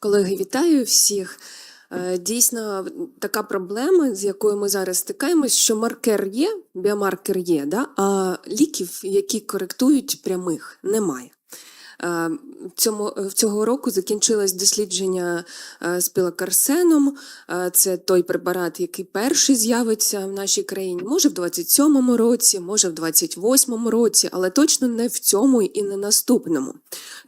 Колеги, вітаю всіх. Е, Дійсно, така проблема, з якою ми зараз стикаємось, що маркер є, біомаркер є, да? а ліків, які коректують прямих, немає. Е, Цьому, цього року закінчилось дослідження е, з пілокарсеном. Е, Це той препарат, який перший з'явиться в нашій країні. Може в 27-му році, може в 28-му році, але точно не в цьому і не наступному.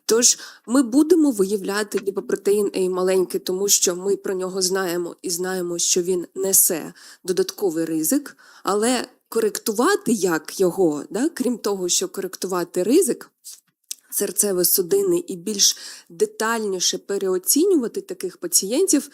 Тож ми будемо виявляти ліпопротеїн А маленький, тому що ми про нього знаємо і знаємо, що він несе додатковий ризик, але коректувати як його, да, крім того, що коректувати ризик. Серцево-судинний і більш детальніше переоцінювати таких пацієнтів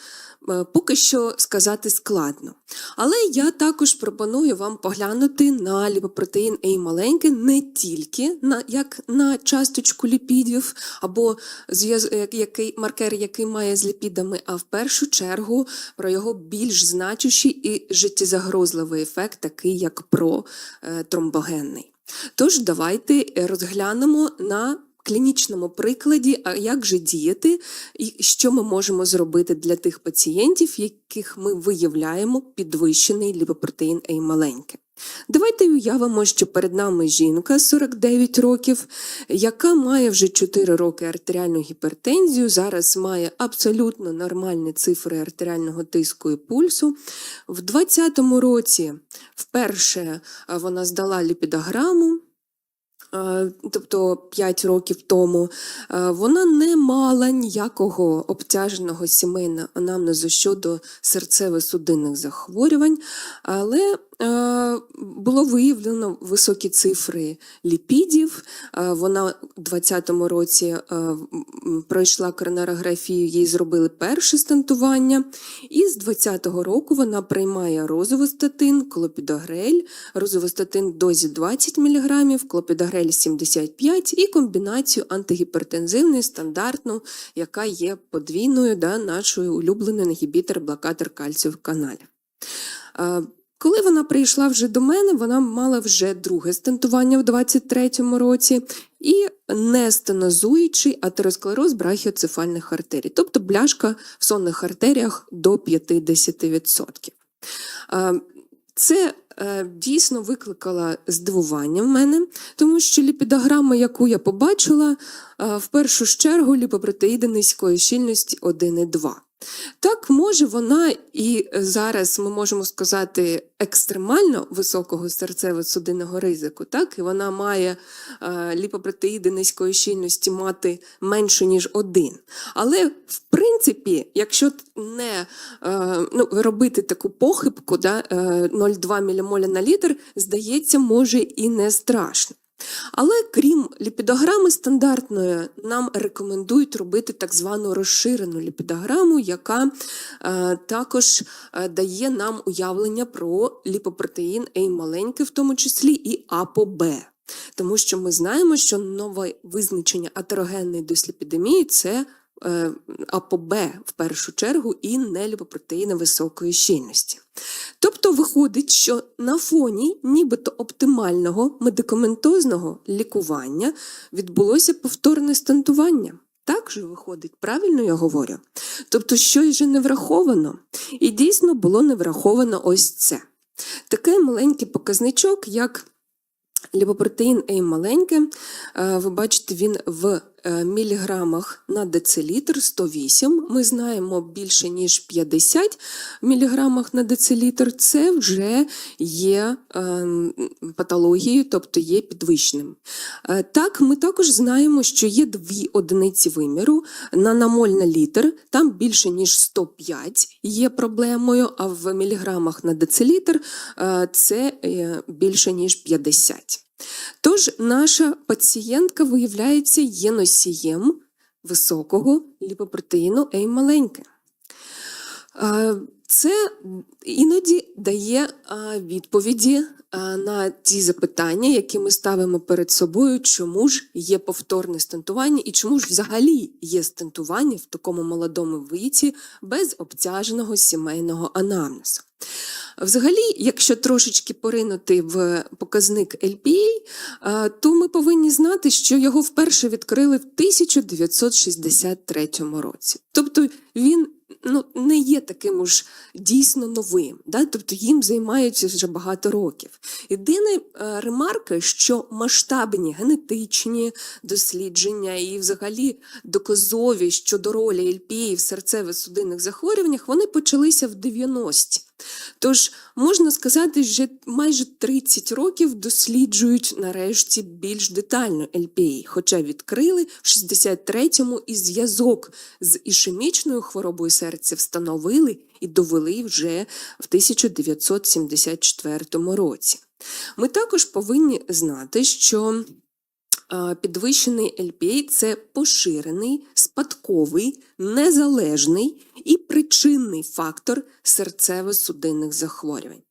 е, поки що сказати складно. Але я також пропоную вам поглянути на ліпопротеїн А маленький не тільки на, як на часточку ліпідів або зв'яз- який, маркер, який має з ліпідами, а в першу чергу про його більш значущий і життєзагрозливий ефект, такий як протромбогенний. Тож давайте розглянемо на клінічному прикладі, а як же діяти, і що ми можемо зробити для тих пацієнтів, яких ми виявляємо підвищений ліпопротеїн А маленький. Давайте уявимо, що перед нами жінка 49 років, яка має вже 4 роки артеріальну гіпертензію, зараз має абсолютно нормальні цифри артеріального тиску і пульсу. В 2020 році вперше вона здала ліпідограму. Тобто 5 років тому вона не мала ніякого обтяженого сімейного анамнезу щодо серцево-судинних захворювань, але було виявлено високі цифри ліпідів. Е, Вона у 2020 році е, пройшла коронарографію, їй зробили перше стентування. І з 2020 року вона приймає розовостатин, клопідогрель, розовостатин в дозі 20 мг, клопідогрель 75 і комбінацію антигіпертензивної стандартну, яка є подвійною да, нашою улюбленою інгібітор блокатор кальцію в каналі. Коли вона прийшла вже до мене, вона мала вже друге стентування в 23-му році і нестенозуючий атеросклероз брахіоцефальних артерій, тобто бляшка в сонних артеріях до 50%. Е, Це е, дійсно викликало здивування в мене, тому що ліпідограма, яку я побачила, в першу чергу ліпопротеїди низької щільності 1,2. Так, може, вона і зараз ми можемо сказати екстремально високого серцево-судинного ризику, так, і вона має е, ліпопротеїди низької щільності мати менше, ніж один. Але в принципі, якщо не е, ну, робити таку похибку, да, е, 0,2 ммоль на літр, здається, може і не страшно. Але крім ліпідограми стандартної, нам рекомендують робити так звану розширену ліпідограму, яка е, також е, дає нам уявлення про ліпопротеїн А маленький, в тому числі і АПОБ. Тому що ми знаємо, що нове визначення атерогенної дисліпідемії це е, АПОБ в першу чергу і неліпопротеїни високої щільності. Тобто виходить, що на фоні нібито оптимального медикаментозного лікування відбулося повторне стентування. Так же виходить, правильно я говорю? Тобто, щось же не враховано. І дійсно було не враховано ось це. Такий маленький показничок, як ліпопротеїн А маленьке, е, ви бачите, він в міліграмах на децилітр 108. Ми знаємо більше, ніж 50 міліграмах на децилітр. Це вже є е, патологією, тобто є підвищеним. Е, Так, ми також знаємо, що є дві одиниці виміру на намоль на літр, там більше, ніж 105 є проблемою, а в міліграмах на децилітр е, це е, більше, ніж 50. Тож наша пацієнтка, виявляється, є носієм високого ліпопротеїну А маленьке. Це іноді дає відповіді на ті запитання, які ми ставимо перед собою, чому ж є повторне стентування і чому ж взагалі є стентування в такому молодому віці без обтяженого сімейного анамнезу. Взагалі, якщо трошечки поринути в показник LPA, то ми повинні знати, що його вперше відкрили в 1963 році. Тобто він ну, не є таким уж дійсно новим, да? тобто їм займаються вже багато років. Єдина е, ремарка, що масштабні генетичні дослідження і взагалі доказові щодо ролі ЛПІ в серцево-судинних захворюваннях, вони почалися в 90-ті. Тож можна сказати, що майже 30 років досліджують нарешті більш детально LPA, хоча відкрили в 63-му і зв'язок з ішемічною хворобою серця встановили і довели вже в 1974 році. Ми також повинні знати, що Підвищений LPA – це поширений, спадковий, незалежний і причинний фактор серцево-судинних захворювань.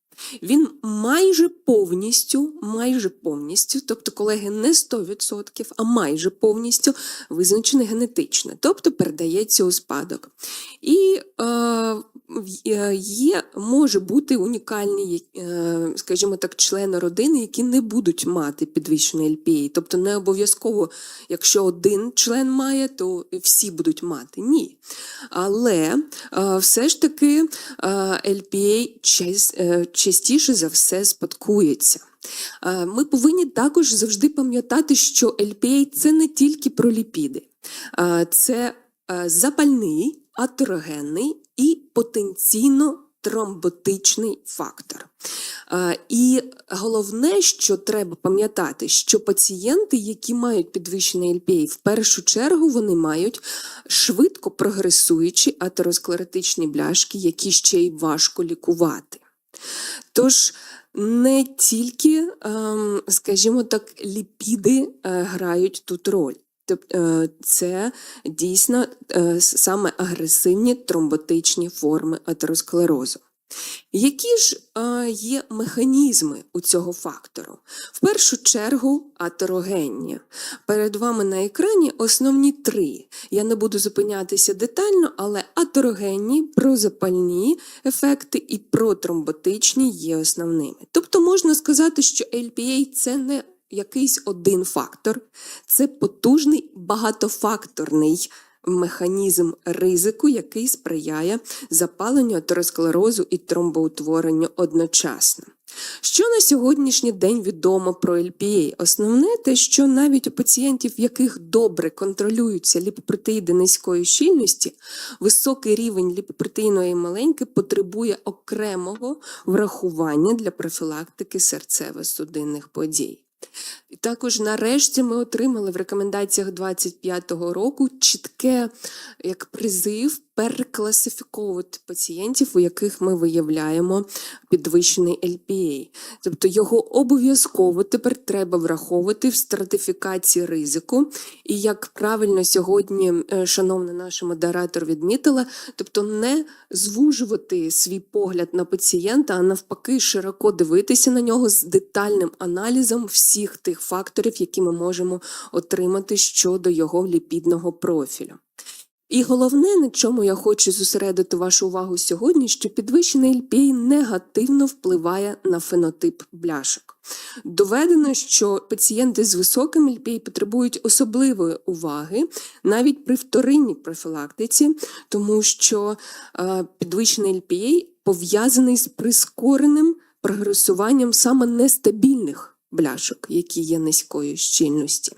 Він майже повністю, майже повністю, тобто, колеги, не 100%, а майже повністю визначений генетично, тобто передається у спадок. І е, є, може бути унікальні, е, скажімо так, члени родини, які не будуть мати підвищений LPA. Тобто не обов'язково, якщо один член має, то всі будуть мати. Ні. Але е, все ж таки е, LPA частіше за все спадкується. Ми повинні також завжди пам'ятати, що LPA – це не тільки про ліпіди, це запальний, атерогенний і потенційно тромботичний фактор. І головне, що треба пам'ятати, що пацієнти, які мають підвищений LPA, в першу чергу вони мають швидко прогресуючі атеросклеротичні бляшки, які ще й важко лікувати. Тож не тільки, ем, скажімо так, ліпіди е, грають тут роль. Тобто це дійсно е, саме агресивні тромботичні форми атеросклерозу. Які ж е, є механізми у цього фактору? В першу чергу атерогенні. Перед вами на екрані основні три. Я не буду зупинятися детально, але атерогенні, прозапальні ефекти і протромботичні є основними. Тобто можна сказати, що LPA це не якийсь один фактор, це потужний багатофакторний механізм ризику, який сприяє запаленню атеросклерозу і тромбоутворенню одночасно. Що на сьогоднішній день відомо про LPA? Основне те, що навіть у пацієнтів, в яких добре контролюються ліпопротеїди низької щільності, високий рівень ліпопротеїної маленьки потребує окремого врахування для профілактики серцево-судинних подій. І також, нарешті, ми отримали в рекомендаціях 25-го року чітке як призив перекласифіковувати пацієнтів, у яких ми виявляємо підвищений LPA. Тобто його обов'язково тепер треба враховувати в стратифікації ризику. І як правильно сьогодні, е, шановна наша модератор, відмітила, тобто не звужувати свій погляд на пацієнта, а навпаки, широко дивитися на нього з детальним аналізом всіх тих факторів, які ми можемо отримати щодо його ліпідного профілю. І головне, на чому я хочу зосередити вашу увагу сьогодні, що підвищений LPA негативно впливає на фенотип бляшок. Доведено, що пацієнти з високим LPA потребують особливої уваги навіть при вторинній профілактиці, тому що е, підвищений LPA пов'язаний з прискореним прогресуванням саме нестабільних бляшок, які є низької щільності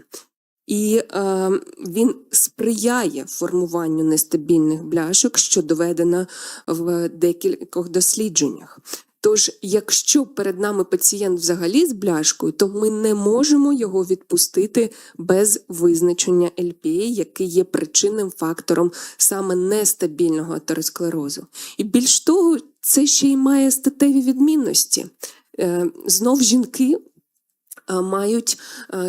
і е, він сприяє формуванню нестабільних бляшок, що доведено в декількох дослідженнях. Тож, якщо перед нами пацієнт взагалі з бляшкою, то ми не можемо його відпустити без визначення LPA, який є причинним фактором саме нестабільного атеросклерозу. І більш того, це ще й має статеві відмінності. Е, знов жінки мають,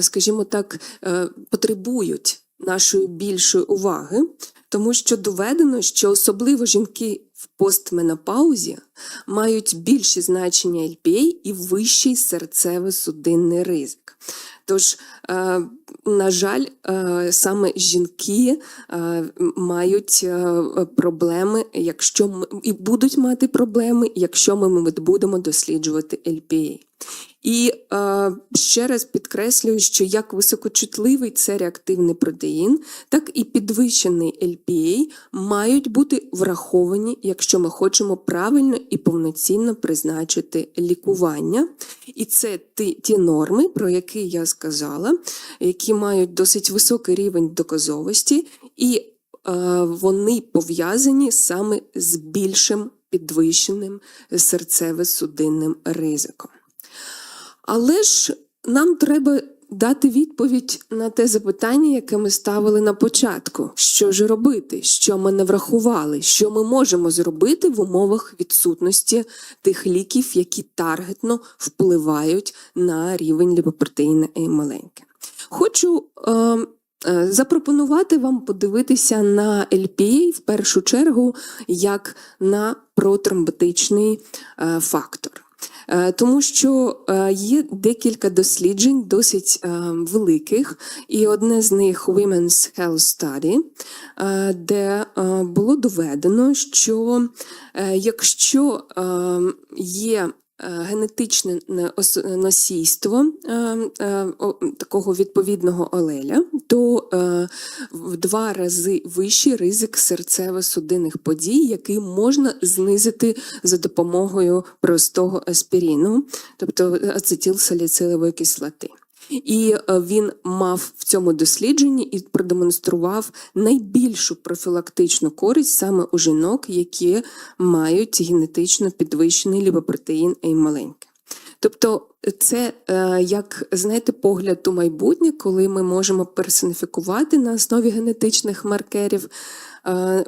скажімо так, е, потребують нашої більшої уваги, тому що доведено, що особливо жінки в постменопаузі мають більші значення LPA і вищий серцево-судинний ризик. Тож, е, на жаль, е, саме жінки е, мають е, проблеми, якщо ми і будуть мати проблеми, якщо ми будемо досліджувати LPA. І е, ще раз підкреслюю, що як високочутливий це реактивний протеїн, так і підвищений LPA мають бути враховані, якщо ми хочемо правильно і повноцінно призначити лікування. І це ті, норми, про які я сказала, які мають досить високий рівень доказовості, і е, вони пов'язані саме з більшим підвищеним серцево-судинним ризиком. Але ж нам треба дати відповідь на те запитання, яке ми ставили на початку: що ж робити, що ми не врахували, що ми можемо зробити в умовах відсутності тих ліків, які таргетно впливають на рівень ліпопротеїна і маленьке. Хочу е, е, запропонувати вам подивитися на LPA в першу чергу як на протромботичний е, фактор. Е, Тому що е, є декілька досліджень досить е, великих, і одне з них Women's Health Study, де було доведено, що якщо є генетичне не- носійство е, е, такого відповідного алеля, то е, в два рази вищий ризик серцево-судинних подій, який можна знизити за допомогою простого аспіріну, тобто ацетилсаліцилової кислоти. І е, він мав в цьому дослідженні і продемонстрував найбільшу профілактичну користь саме у жінок, які мають генетично підвищений ліпопротеїн і маленьке. Тобто, це е, як знаєте, погляд у майбутнє, коли ми можемо персоніфікувати на основі генетичних маркерів е,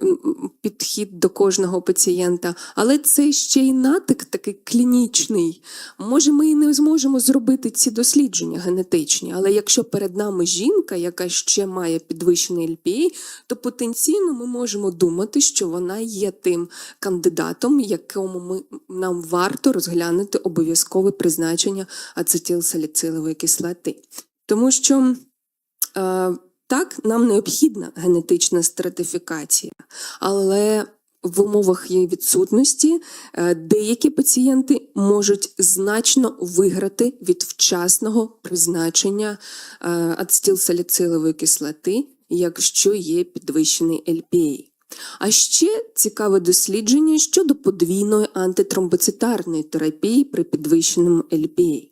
підхід до кожного пацієнта, але це ще й натик такий клінічний. Може, ми і не зможемо зробити ці дослідження генетичні, але якщо перед нами жінка, яка ще має підвищений LPA, то потенційно ми можемо думати, що вона є тим кандидатом, якому ми нам варто розглянути обов'язкове призначення ацетилсаліцилової кислоти. Тому що е, так, нам необхідна генетична стратифікація, але в умовах її відсутності е, деякі пацієнти можуть значно виграти від вчасного призначення е, ацетилсаліцилової кислоти, якщо є підвищений LPA. А ще цікаве дослідження щодо подвійної антитромбоцитарної терапії при підвищеному LPA.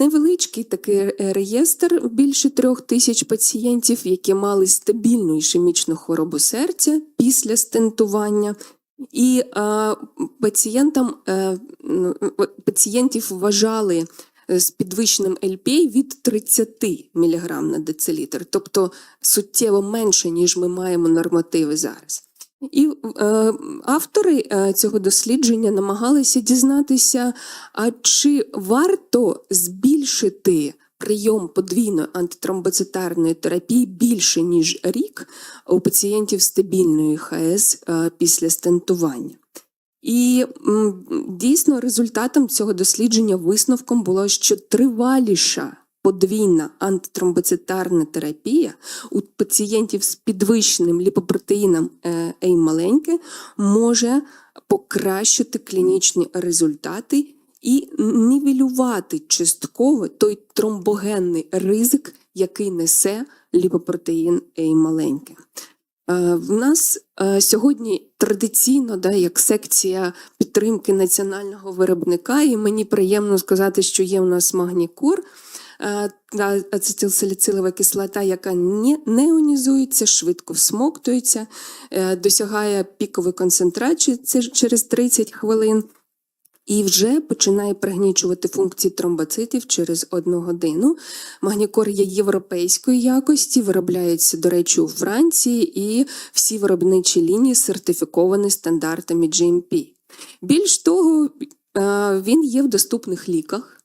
Невеличкий такий реєстр більше трьох тисяч пацієнтів, які мали стабільну ішемічну хворобу серця після стентування. І пацієнтам, е, ну, пацієнтів вважали з підвищеним LPA від 30 мг на децилітр, тобто суттєво менше, ніж ми маємо нормативи зараз. І е, автори е, цього дослідження намагалися дізнатися, а чи варто збільшити прийом подвійної антитромбоцитарної терапії більше ніж рік у пацієнтів стабільної ХС е, після стентування. І дійсно результатом цього дослідження висновком було, що триваліша подвійна антитромбоцитарна терапія у пацієнтів з підвищеним ліпопротеїном е, Ей маленьке може покращити клінічні результати і нівелювати частково той тромбогенний ризик, який несе ліпопротеїн Ей маленьке. Е, В нас е, сьогодні традиційно, да, як секція підтримки національного виробника, і мені приємно сказати, що є у нас магнікур, е, та ацетилсаліцилова кислота, яка не, неонізується, швидко всмоктується, досягає пікової концентрації через 30 хвилин. І вже починає пригнічувати функції тромбоцитів через одну годину. Магнікор є європейської якості, виробляється, до речі, у Франції, і всі виробничі лінії сертифіковані стандартами GMP. Більш того, е, він є в доступних ліках.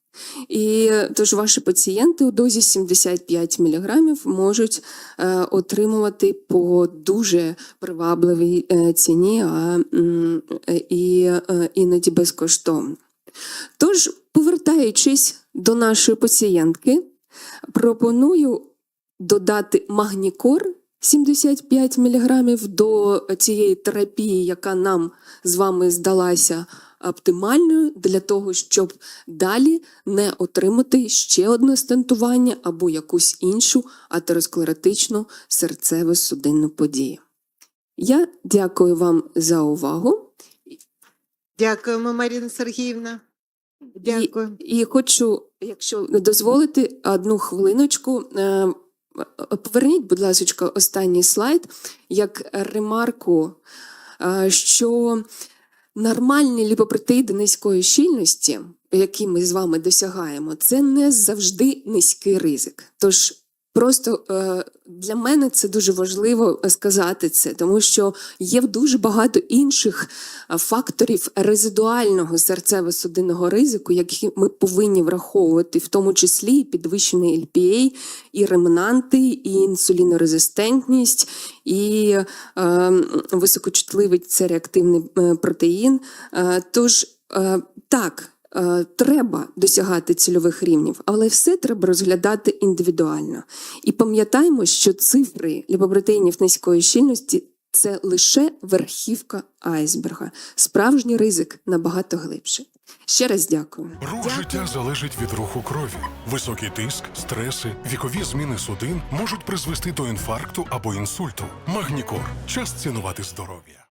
І тож ваші пацієнти у дозі 75 мг можуть е, отримувати по дуже привабливій е, ціні, а і е, іноді безкоштовно. Тож, повертаючись до нашої пацієнтки, пропоную додати магнікор 75 мг до цієї терапії, яка нам з вами здалася оптимальною для того, щоб далі не отримати ще одне стентування або якусь іншу атеросклеротичну серцево-судинну подію. Я дякую вам за увагу. Дякуємо, Маріна Сергіївна. Дякую. І, і хочу, якщо дозволити, одну хвилиночку. Е, поверніть, будь ласка, останній слайд, як ремарку, е, що нормальні ліпопротеїди низької щільності, які ми з вами досягаємо, це не завжди низький ризик. Тож просто е, для мене це дуже важливо сказати це, тому що є дуже багато інших е, факторів резидуального серцево-судинного ризику, які ми повинні враховувати, в тому числі і підвищений LPA, і ремнанти, і інсулінорезистентність, і е, високочутливий цереактивний е, протеїн. Е, тож е, так. Е, Треба досягати цільових рівнів, але все треба розглядати індивідуально. І пам'ятаємо, що цифри ліпопротеїнів низької щільності це лише верхівка айсберга. Справжній ризик набагато глибший. Ще раз дякую. Рух життя залежить від руху крові. Високий тиск, стреси, вікові зміни судин можуть призвести до інфаркту або інсульту. Магнікор час цінувати здоров'я.